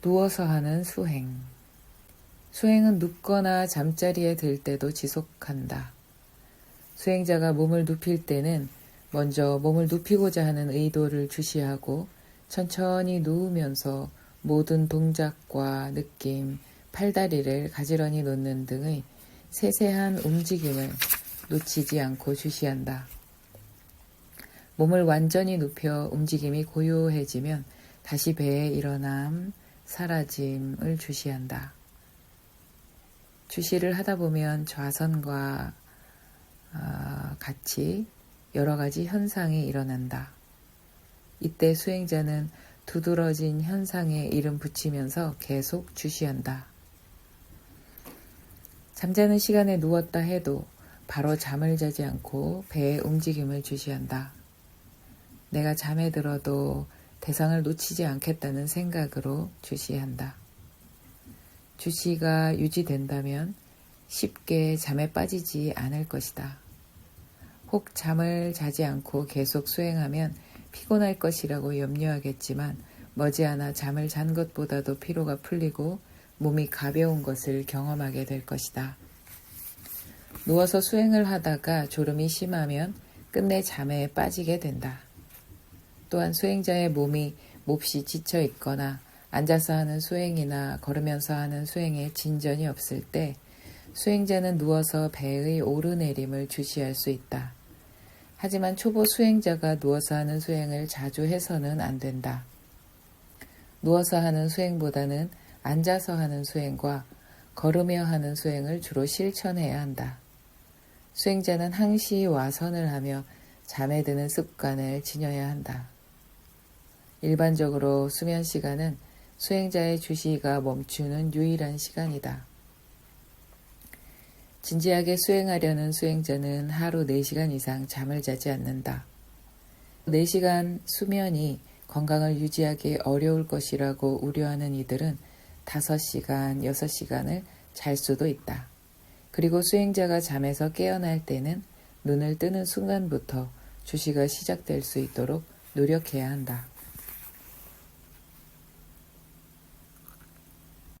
누워서 하는 수행. 수행은 눕거나 잠자리에 들 때도 지속한다. 수행자가 몸을 눕힐 때는 먼저 몸을 눕히고자 하는 의도를 주시하고 천천히 누우면서 모든 동작과 느낌, 팔다리를 가지런히 놓는 등의 세세한 움직임을 놓치지 않고 주시한다. 몸을 완전히 눕혀 움직임이 고요해지면 다시 배의 일어남, 사라짐을 주시한다. 주시를 하다 보면 좌선과 아, 같이 여러 가지 현상이 일어난다. 이때 수행자는 두드러진 현상에 이름 붙이면서 계속 주시한다. 잠자는 시간에 누웠다 해도 바로 잠을 자지 않고 배의 움직임을 주시한다. 내가 잠에 들어도 대상을 놓치지 않겠다는 생각으로 주시한다. 주시가 유지된다면 쉽게 잠에 빠지지 않을 것이다. 혹 잠을 자지 않고 계속 수행하면 피곤할 것이라고 염려하겠지만 머지않아 잠을 잔 것보다도 피로가 풀리고 몸이 가벼운 것을 경험하게 될 것이다. 누워서 수행을 하다가 졸음이 심하면 끝내 잠에 빠지게 된다. 또한 수행자의 몸이 몹시 지쳐 있거나 앉아서 하는 수행이나 걸으면서 하는 수행에 진전이 없을 때 수행자는 누워서 배의 오르내림을 주시할 수 있다. 하지만 초보 수행자가 누워서 하는 수행을 자주 해서는 안 된다. 누워서 하는 수행보다는 앉아서 하는 수행과 걸으며 하는 수행을 주로 실천해야 한다. 수행자는 항시 와선을 하며 잠에 드는 습관을 지녀야 한다. 일반적으로 수면 시간은 수행자의 주시가 멈추는 유일한 시간이다. 진지하게 수행하려는 수행자는 하루 4시간 이상 잠을 자지 않는다. 4시간 수면이 건강을 유지하기 어려울 것이라고 우려하는 이들은 5시간, 6시간을 잘 수도 있다. 그리고 수행자가 잠에서 깨어날 때는 눈을 뜨는 순간부터 주시가 시작될 수 있도록 노력해야 한다.